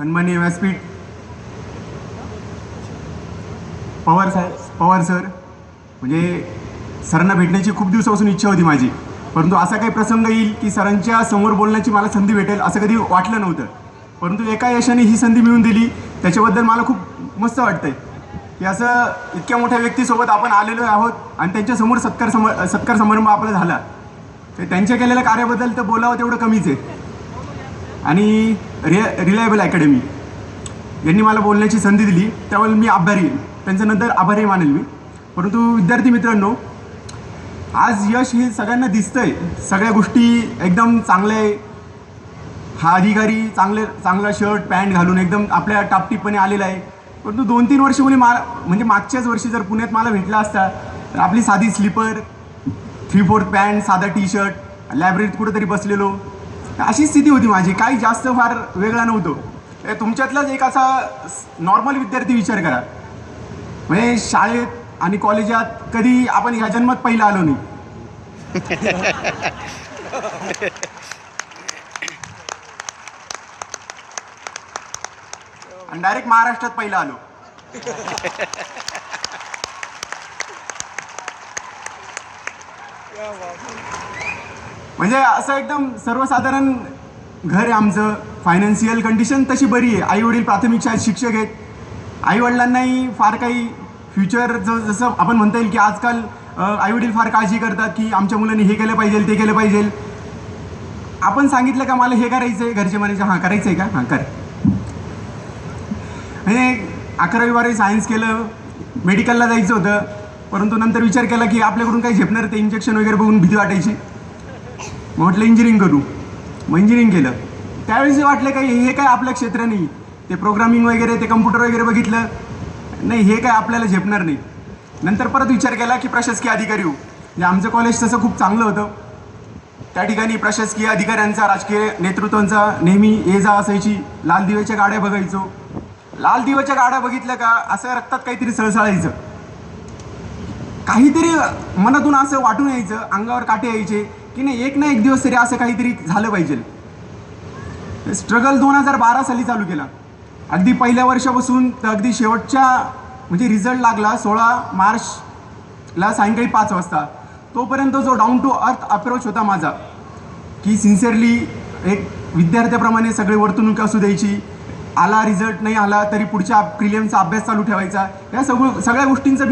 सन्माननीय व्यासपीठ. पवार साहेब पवार सर म्हणजे सरांना भेटण्याची खूप दिवसापासून इच्छा होती माझी. परंतु असा काही प्रसंग येईल की सरांच्या समोर बोलण्याची मला संधी भेटेल असं कधी वाटलं नव्हतं. परंतु एका यशाने ही संधी मिळून दिली. त्याच्याबद्दल मला खूप मस्त वाटतंय. की असं इतक्या मोठ्या व्यक्तीसोबत आपण आलेलो आहोत आणि त्यांच्यासमोर सत्कार सम सत्कार समारंभ आपला झाला. तर त्यांच्या केलेल्या कार्याबद्दल तर बोलावं तेवढं कमीच आहे. आणि रि रिलायबल अकॅडमी यांनी मला बोलण्याची संधी दिली. त्यावेळेला मी आभारी त्यांचं नंतर आभारी मानेल मी. परंतु विद्यार्थी मित्रांनो आज यश हे सगळ्यांना दिसतंय. सगळ्या गोष्टी एकदम चांगल्या आहे. हा अधिकारी चांगले चांगला शर्ट पॅन्ट घालून एकदम आपल्या टापटीपणे आलेला आहे. परंतु दोन तीन वर्ष कोणी मा म्हणजे मागच्याच वर्षी जर पुण्यात मला भेटला असता तर आपली साधी स्लीपर थ्री फोर्थ पॅन्ट साधा टी शर्ट लायब्ररीत कुठेतरी बसलेलो. अशी स्थिती होती माझी. काही जास्त फार वेगळा नव्हतो. तुमच्यातलाच एक असा नॉर्मल विद्यार्थी विचार करा. म्हणजे शाळेत आणि कॉलेजात कधी आपण ह्या जन्मात पहिला आलो नाही. आणि डायरेक्ट महाराष्ट्रात पहिला आलो. म्हणजे असं एकदम सर्वसाधारण घर आहे आमचं. फायनान्शियल कंडिशन तशी बरी आहे. आई वडील प्राथमिक शाळेत शिक्षक आहेत. आई वडिलांनाही फार काही फ्युचर जसं आपण म्हणता येईल की आजकाल आई वडील फार काळजी करतात की आमच्या मुलांनी हे केलं पाहिजे ते केलं पाहिजे. आपण सांगितलं का मला हे करायचं आहे घरचे म्हणायचे हां करायचं आहे का? हां कर. म्हणजे अकरावी बारावी सायन्स केलं मेडिकलला जायचं होतं. परंतु नंतर विचार केला की आपल्याकडून काही झेपणार ते इंजेक्शन वगैरे बघून भीती वाटायची. मग म्हटलं इंजिनिअरिंग करू. मग इंजिनिअरिंग केलं. त्यावेळेस वाटलं काही हे काय आपलं क्षेत्र नाही. ते प्रोग्रामिंग वगैरे ते कम्प्युटर वगैरे बघितलं. नाही हे काय आपल्याला झेपणार नाही. नंतर परत विचार केला की प्रशासकीय अधिकारी होऊ म्हणजे आमचं कॉलेज तसं खूप चांगलं होतं. त्या ठिकाणी प्रशासकीय अधिकाऱ्यांचा राजकीय नेतृत्वांचा नेहमी ये जा असायची. लाल दिव्याच्या गाड्या बघायचो. लाल दिव्याच्या गाड्या बघितल्या का असं रक्तात काहीतरी सळसळायचं. काहीतरी मनातून असं वाटून यायचं अंगावर काटे यायचे. की नाही एक ना एक दिवस तरी असं काहीतरी झालं पाहिजे. स्ट्रगल दोन हजार बारा साली चालू केला. अगदी पहिल्या वर्षापासून तर अगदी शेवटच्या म्हणजे रिझल्ट लागला सोळा मार्चला सायंकाळी पाच वाजता. तोपर्यंत जो डाऊन टू अर्थ अप्रोच होता माझा की सिन्सिअरली एक विद्यार्थ्याप्रमाणे सगळे वर्तणूक असू द्यायची आला रिझल्ट नाही आला तरी पुढच्या प्रिलियमचा अभ्यास चालू ठेवायचा या सगळं सगळ्या गोष्टींचं